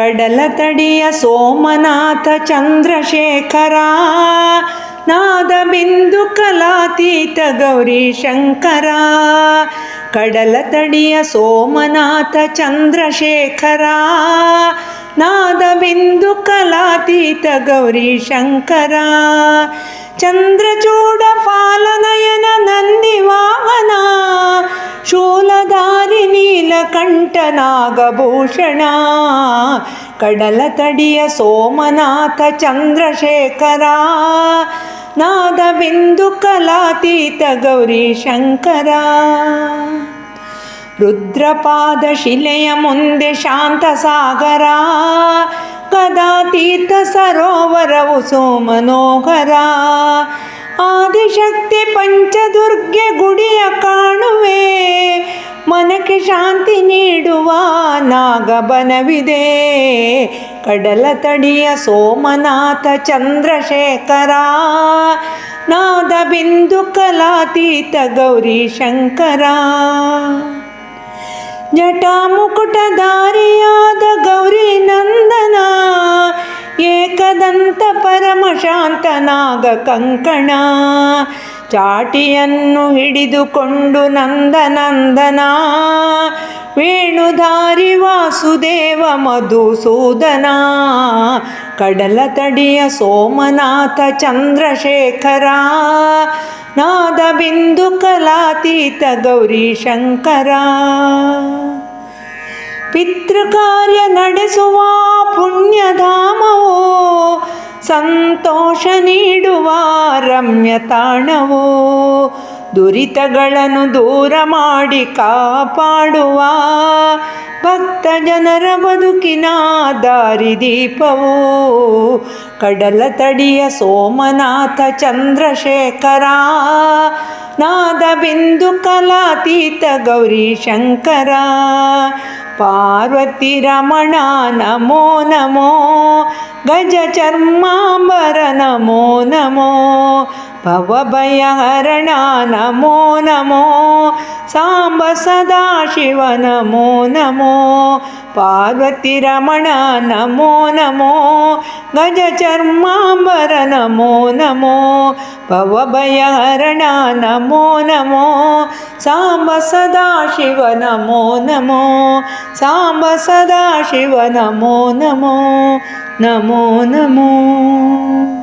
ಕಡಲ ತಡಿಯ ಸೋಮನಾಥ ಚಂದ್ರಶೇಖರ ನಾದ ಬಿಂದು ಕಲಾತೀತ ಗೌರಿ ಶಂಕರ, ಕಡಲ ತಡಿಯ ಸೋಮನಾಥ ಚಂದ್ರಶೇಖರ ನಾದ ಬಿಂದು ಕಲಾತೀತ ಗೌರಿ ಶಂಕರ, ಚಂದ್ರಚೂಡ ಫಾಲನಯನ ನೀಲಕಂಠ ನಾಗಭೂಷಣ ಕಡಲ ತಡಿಯ ಸೋಮನಾಥ ಚಂದ್ರಶೇಖರ. ನಾದ ಬಿಂದು ಕಲಾತೀತ ಗೌರಿ ಶಂಕರ ರುದ್ರಪಾದ ಶಿಲೆಯ ಮುಂದೆ ಶಾಂತ ಸಾಗರ ಕದಾತೀತ ಸರೋವರವು ಸೋಮನೋಹರ ಆದಿಶಕ್ತಿ ಪಂಚದುರ್ಗೆ ಗುಡಿಯ ಮನಕ್ಕೆ ಶಾಂತಿ ನೀಡುವ ನಾಗಬನವಿದೆ. ಕಡಲ ತಡಿಯ ಸೋಮನಾಥ ಚಂದ್ರಶೇಖರ, ನಾದ ಬಿಂದು ಕಲಾತೀತ ಗೌರಿ ಶಂಕರ. ಜಟಾಮುಕುಟಧಾರಿಯಾದ ಗೌರಿ ನಾಗ ಕಂಕಣ. ಚಾಟಿಯನ್ನು ಹಿಡಿದುಕೊಂಡು ನಂದನಂದನ ವೇಣುಧಾರಿ ವಾಸುದೇವ ಮಧುಸೂದನ. ಕಡಲ ತಡಿಯ ಸೋಮನಾಥ ಚಂದ್ರಶೇಖರ. ನಾದ ಬಿಂದು ಕಲಾತೀತ ಗೌರಿ ಶಂಕರ ಪಿತೃಕಾರ್ಯ ನಡೆಸುವ ಪುಣ್ಯಧಾಮವು ಸಂತೋಷ ನೀಡುವ ರಮ್ಯ ತಾಣವು, ದುರಿತಗಳನ್ನು ದೂರ ಮಾಡಿ ಕಾಪಾಡುವ ಭಕ್ತ ಜನರ ಬದುಕಿನ ದಾರಿದೀಪವು ಕಡಲ ತಡಿಯ ಸೋಮನಾಥ ಚಂದ್ರಶೇಖರ, ನಾದ ಬಿಂದು ಕಲಾತೀತ ಗೌರಿ ಶಂಕರ, ಪಾರ್ವತಿ ರಮಣ ನಮೋ ನಮೋ गज चर्माबर नमो नमो। ನಮೋ ಭವಭಯಹರಣ ನಮೋ ನಮೋ ಸಾಂಬ ಸದಾಶಿವ ನಮೋ ನಮೋ ಪಾರ್ವತಿ ರಮಣ ನಮೋ ನಮೋ ಗಜ ಚರ್ಮಾಂಬರ ನಮೋ ನಮೋ ಭವಭಯಹರಣ ನಮೋ ನಮೋ ಸಾಂಬ ಸದಾಶಿವ ನಮೋ ನಮೋ ಸಾಂಬ ಸದಾಶಿವ ನಮೋ ನಮೋ ನಮೋ ನಮೋ